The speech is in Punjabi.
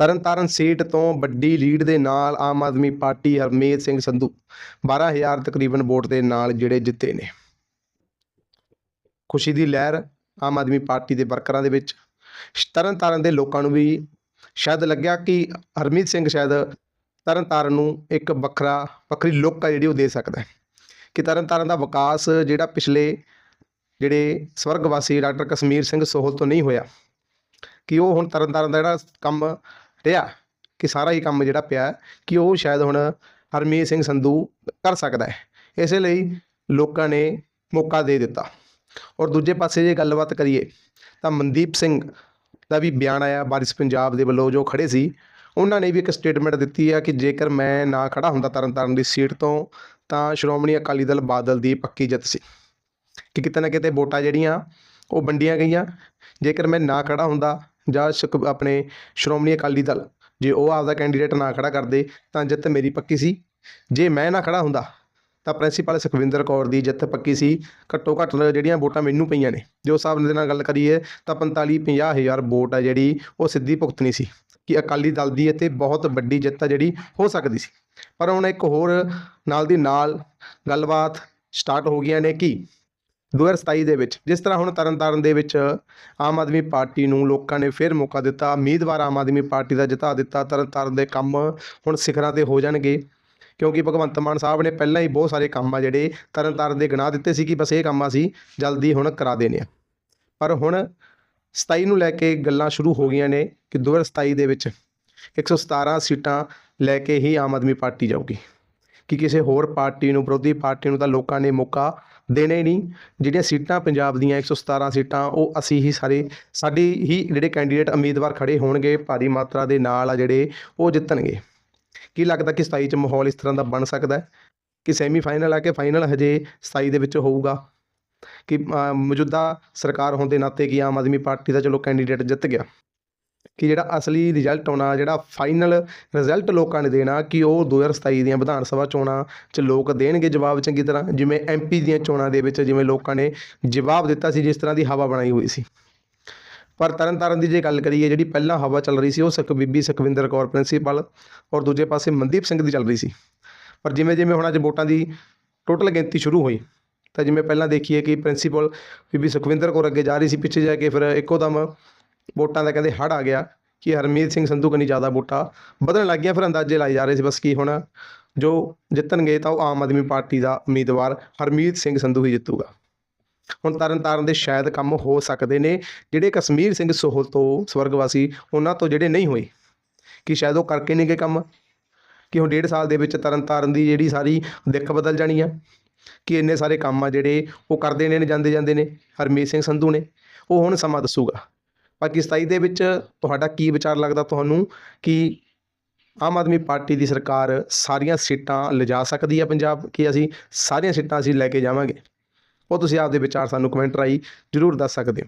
ਤਰਨਤਾਰਨ ਸੀਟ ਤੋਂ ਵੱਡੀ ਲੀਡ ਦੇ ਨਾਲ ਆਮ ਆਦਮੀ ਪਾਰਟੀ ਹਰਮੀਤ ਸਿੰਘ ਸੰਧੂ 12000 ਤਕਰੀਬਨ ਵੋਟ ਦੇ ਨਾਲ ਜਿਹੜੇ ਜਿੱਤੇ ਨੇ। ਖੁਸ਼ੀ ਦੀ ਲਹਿਰ ਆਮ ਆਦਮੀ ਪਾਰਟੀ ਦੇ ਵਰਕਰਾਂ ਦੇ ਵਿੱਚ। ਤਰਨਤਾਰਨ ਦੇ ਲੋਕਾਂ ਨੂੰ ਵੀ ਸ਼ਾਇਦ ਲੱਗਿਆ ਕਿ ਹਰਮੀਤ ਸਿੰਘ ਸ਼ਾਇਦ ਤਰਨਤਾਰਨ ਨੂੰ ਇੱਕ ਵੱਖਰਾ, ਵੱਖਰੀ ਲੁੱਕ ਆ ਜਿਹੜੀ ਉਹ ਦੇ ਸਕਦਾ ਹੈ। ਕਿ ਤਰਨਤਾਰਨ ਦਾ ਵਿਕਾਸ ਜਿਹੜਾ ਪਿਛਲੇ ਜਿਹੜੇ ਸਵਰਗਵਾਸੀ ਡਾਕਟਰ ਕਸ਼ਮੀਰ ਸਿੰਘ ਸੋਹਲ ਤੋਂ ਨਹੀਂ ਹੋਇਆ, ਕਿ ਉਹ ਹੁਣ ਤਰਨਤਾਰਨ ਦਾ ਜਿਹੜਾ ਕੰਮ ਰਿਹਾ ਕਿ ਸਾਰਾ ਹੀ ਕੰਮ ਜਿਹੜਾ ਪਿਆ ਕਿ ਉਹ ਸ਼ਾਇਦ ਹੁਣ ਹਰਮੀਤ ਸਿੰਘ ਸੰਧੂ ਕਰ ਸਕਦਾ ਹੈ। ਇਸੇ ਲਈ ਲੋਕਾਂ ਨੇ ਮੌਕਾ ਦੇ ਦਿੱਤਾ। ਔਰ ਦੂਜੇ ਪਾਸੇ ਜੇ ਗੱਲਬਾਤ ਕਰੀਏ ਤਾਂ ਮਨਦੀਪ ਸਿੰਘ ਦਾ ਵੀ ਬਿਆਨ ਆਇਆ ਵਾਰਿਸ ਪੰਜਾਬ ਦੇ ਵੱਲੋਂ ਜੋ ਖੜੇ ਸੀ। ਉਹਨਾਂ ਨੇ ਵੀ ਇੱਕ ਸਟੇਟਮੈਂਟ ਦਿੱਤੀ ਹੈ ਕਿ ਜੇਕਰ ਮੈਂ ਨਾ ਖੜਾ ਹੁੰਦਾ ਤਰਨਤਾਰਨ ਦੀ ਸੀਟ ਤੋਂ ਤਾਂ ਸ਼੍ਰੋਮਣੀ ਅਕਾਲੀ ਦਲ ਬਾਦਲ ਦੀ ਪੱਕੀ ਜਿੱਤ ਸੀ। ਕਿ ਕਿਤੇ ਨਾ ਕਿਤੇ ਵੋਟਾਂ ਜਿਹੜੀਆਂ ਉਹ ਵੰਡੀਆਂ ਗਈਆਂ। ਜੇਕਰ ਮੈਂ ਨਾ ਖੜਾ ਹੁੰਦਾ ਜਾਂ ਸ਼ਕ ਆਪਣੇ ਸ਼੍ਰੋਮਣੀ ਅਕਾਲੀ ਦਲ, ਜੇ ਉਹ ਆਪਦਾ ਕੈਂਡੀਡੇਟ ਨਾ ਖੜਾ ਕਰਦੇ, ਤਾਂ ਜਿੱਤ ਮੇਰੀ ਪੱਕੀ ਸੀ। ਜੇ ਮੈਂ ਨਾ ਖੜਾ ਹੁੰਦਾ, ਤਾਂ ਪ੍ਰਿੰਸੀਪਲ ਸੁਖਵਿੰਦਰ ਕੌਰ ਦੀ ਜਿੱਤ ਪੱਕੀ ਸੀ। ਘੱਟੋ ਘੱਟ ਜਿਹੜੀਆਂ ਵੋਟਾਂ ਮੈਨੂੰ ਪਈਆਂ ਨੇ, ਜੋ ਹਿਸਾਬ ਦੇ ਨਾਲ ਗੱਲ ਕਰੀਏ, ਤਾਂ 45 50 ਹਜ਼ਾਰ ਵੋਟ ਆ ਜਿਹੜੀ ਉਹ ਸਿੱਧੀ ਭੁਗਤਣੀ ਸੀ, ਕਿ ਅਕਾਲੀ ਦਲ ਦੀ ਇੱਥੇ ਬਹੁਤ ਵੱਡੀ ਜਿੱਤ ਆ ਜਿਹੜੀ ਹੋ ਸਕਦੀ ਸੀ। ਪਰ ਹੁਣ ਇੱਕ ਹੋਰ ਨਾਲ ਦੀ ਨਾਲ ਗੱਲਬਾਤ ਸਟਾਰਟ ਹੋ ਗਈਆਂ ਨੇ ਕਿ 2027 ਦੇ ਵਿੱਚ, ਜਿਸ ਤਰ੍ਹਾਂ ਹੁਣ ਤਰਨਤਾਰਨ ਦੇ ਵਿੱਚ ਆਮ ਆਦਮੀ ਪਾਰਟੀ ਨੂੰ ਲੋਕਾਂ ਨੇ ਫਿਰ ਮੌਕਾ ਦਿੱਤਾ, ਉਮੀਦਵਾਰ ਆਮ ਆਦਮੀ ਪਾਰਟੀ ਦਾ ਜਿਤਾ ਦਿੱਤਾ, ਤਰਨਤਾਰਨ ਦੇ ਕੰਮ ਹੁਣ ਸਿਖਰਾਂ ਤੇ ਹੋ ਜਾਣਗੇ। ਕਿਉਂਕਿ ਭਗਵੰਤ ਮਾਨ ਸਾਹਿਬ ਨੇ ਪਹਿਲਾਂ ਹੀ ਬਹੁਤ ਸਾਰੇ ਕੰਮ ਆ ਜਿਹੜੇ ਤਰਨਤਾਰਨ ਦੇ ਗਿਣਾ ਦਿੱਤੇ ਸੀ ਕਿ ਬਸ ਇਹ ਕੰਮ ਅਸੀਂ ਜਲਦੀ ਹੁਣ ਕਰਾ ਦੇਣੇ ਆ। ਪਰ ਹੁਣ 27 ਨੂੰ ਲੈ ਕੇ ਗੱਲਾਂ ਸ਼ੁਰੂ ਹੋ ਗਈਆਂ ਨੇ ਕਿ 2027 ਦੇ ਵਿੱਚ 117 ਸੀਟਾਂ ਲੈ ਕੇ ਹੀ ਆਮ ਆਦਮੀ ਪਾਰਟੀ ਜਾਊਗੀ। ਕਿ ਕਿਸੇ ਹੋਰ ਪਾਰਟੀ ਨੂੰ, ਵਿਰੋਧੀ ਪਾਰਟੀ ਨੂੰ ਤਾਂ ਲੋਕਾਂ ਨੇ ਮੌਕਾ ਦੇਣਾ ਹੀ ਨਹੀਂ। ਜਿਹੜੀਆਂ ਸੀਟਾਂ ਪੰਜਾਬ ਦੀਆਂ 117 ਸੀਟਾਂ, ਉਹ ਅਸੀਂ ਹੀ ਸਾਰੇ, ਸਾਡੇ ਹੀ ਜਿਹੜੇ ਕੈਂਡੀਡੇਟ ਉਮੀਦਵਾਰ ਖੜੇ ਹੋਣਗੇ, ਭਾਰੀ ਮਾਤਰਾ ਦੇ ਨਾਲ ਆ ਜਿਹੜੇ, ਉਹ ਜਿੱਤਣਗੇ। ਕੀ ਲੱਗਦਾ ਕਿ 27 ਚ ਮਾਹੌਲ ਇਸ ਤਰ੍ਹਾਂ ਦਾ ਬਣ ਸਕਦਾ ਹੈ? ਕਿ ਸੈਮੀ ਫਾਈਨਲ ਆ ਕੇ ਫਾਈਨਲ ਹਜੇ 27 ਦੇ ਵਿੱਚ ਹੋਊਗਾ? ਕਿ ਮੌਜੂਦਾ ਸਰਕਾਰ ਹੋਣ ਦੇ ਨਾਤੇ ਕਿ ਆਮ ਆਦਮੀ ਪਾਰਟੀ ਦਾ ਚਲੋ ਕੈਂਡੀਡੇਟ ਜਿੱਤ ਗਿਆ। ਕਿ ਜਿਹੜਾ ਅਸਲੀ ਰਿਜ਼ਲਟ ਆਉਣਾ, ਜਿਹੜਾ ਫਾਈਨਲ ਰਿਜ਼ਲਟ ਲੋਕਾਂ ਨੇ ਦੇਣਾ ਕਿ ਉਹ 2027 ਦੀਆਂ ਵਿਧਾਨ ਸਭਾ ਚੋਣਾਂ 'ਚ ਲੋਕ ਦੇਣਗੇ ਜਵਾਬ ਚੰਗੀ ਤਰ੍ਹਾਂ, ਜਿਵੇਂ ਐਮਪੀ ਦੀਆਂ ਚੋਣਾਂ ਦੇ ਵਿੱਚ ਜਿਵੇਂ ਲੋਕਾਂ ਨੇ ਜਵਾਬ ਦਿੱਤਾ ਸੀ, ਜਿਸ ਤਰ੍ਹਾਂ ਦੀ ਹਵਾ ਬਣਾਈ ਹੋਈ ਸੀ। ਪਰ ਤਰਨਤਾਰਨ ਦੀ ਜੇ ਗੱਲ ਕਰੀਏ, ਜਿਹੜੀ ਪਹਿਲਾਂ ਹਵਾ ਚੱਲ ਰਹੀ ਸੀ, ਉਹ ਸੁਖ ਬੀਬੀ ਸੁਖਵਿੰਦਰ ਕੌਰ ਪ੍ਰਿੰਸੀਪਲ ਔਰ ਦੂਜੇ ਪਾਸੇ ਮਨਦੀਪ ਸਿੰਘ ਦੀ ਚੱਲ ਰਹੀ ਸੀ। ਪਰ ਜਿਵੇਂ ਜਿਵੇਂ ਹੁਣ ਅੱਜ ਵੋਟਾਂ ਦੀ ਟੋਟਲ ਗਿਣਤੀ ਸ਼ੁਰੂ ਹੋਈ, ਤਾਂ ਜਿਵੇਂ ਪਹਿਲਾਂ ਦੇਖੀਏ ਕਿ ਪ੍ਰਿੰਸੀਪਲ ਬੀਬੀ ਸੁਖਵਿੰਦਰ ਕੌਰ ਅੱਗੇ ਜਾ ਰਹੀ ਸੀ, ਪਿੱਛੇ ਜਾ ਕੇ ਫਿਰ ਇੱਕੋ ਦਮ ਵੋਟਾਂ ਦਾ ਕਹਿੰਦੇ ਹੜ ਆ ਗਿਆ ਕਿ ਹਰਮੀਤ ਸਿੰਘ ਸੰਧੂ ਕਨੀ ਜ਼ਿਆਦਾ ਵੋਟਾਂ ਵਧਣ ਲੱਗ ਗਈਆਂ, ਫਿਰ ਅੰਦਾਜ਼ੇ ਲਾਏ ਜਾ ਰਹੇ ਸੀ ਬਸ ਕੀ ਹੁਣ। ਜੋ ਜਿੱਤਣਗੇ ਤਾਂ ਉਹ ਆਮ ਆਦਮੀ ਪਾਰਟੀ ਦਾ ਉਮੀਦਵਾਰ ਹਰਮੀਤ ਸਿੰਘ ਸੰਧੂ ਹੀ ਜਿੱਤੂਗਾ। ਹੁਣ ਤਰਨਤਾਰਨ ਦੇ ਸ਼ਾਇਦ ਕੰਮ ਹੋ ਸਕਦੇ ਨੇ, ਜਿਹੜੇ ਕਸ਼ਮੀਰ ਸਿੰਘ ਸੋਹਲ ਤੋਂ ਸਵਰਗਵਾਸੀ, ਉਹਨਾਂ ਤੋਂ ਜਿਹੜੇ ਨਹੀਂ ਹੋਏ, ਕਿ ਸ਼ਾਇਦ ਉਹ ਕਰਕੇ ਨਹੀਂ ਗਏ ਕੰਮ? ਕਿ ਹੁਣ ਡੇਢ ਸਾਲ ਦੇ ਵਿੱਚ ਤਰਨ ਤਾਰਨ ਦੀ ਜਿਹੜੀ ਸਾਰੀ ਦਿੱਖ ਬਦਲ ਜਾਣੀ ਆ, ਕਿ ਇੰਨੇ ਸਾਰੇ ਕੰਮ ਆ ਜਿਹੜੇ ਉਹ ਕਰਦੇ ਨੇ, ਜਾਂਦੇ ਜਾਂਦੇ ਨੇ, ਹਰਮੀਤ ਸਿੰਘ ਸੰਧੂ ਨੇ, ਉਹ ਹੁਣ ਸਮਾਂ ਦੱਸੂਗਾ। ਬਾਕੀ 27 ਦੇ ਵਿੱਚ ਤੁਹਾਡਾ ਕੀ ਵਿਚਾਰ ਲੱਗਦਾ ਤੁਹਾਨੂੰ ਕਿ ਆਮ ਆਦਮੀ ਪਾਰਟੀ ਦੀ ਸਰਕਾਰ ਸਾਰੀਆਂ ਸੀਟਾਂ ਲਿਜਾ ਸਕਦੀ ਹੈ ਪੰਜਾਬ? ਕਿ ਅਸੀਂ ਸਾਰੀਆਂ ਸੀਟਾਂ ਅਸੀਂ ਲੈ ਕੇ ਜਾਵਾਂਗੇ? ਉਹ ਤੁਸੀਂ ਆਪਦੇ ਵਿਚਾਰ ਸਾਨੂੰ ਕਮੈਂਟ ਰਾਹੀਂ ਜ਼ਰੂਰ ਦੱਸ ਸਕਦੇ ਹੋ।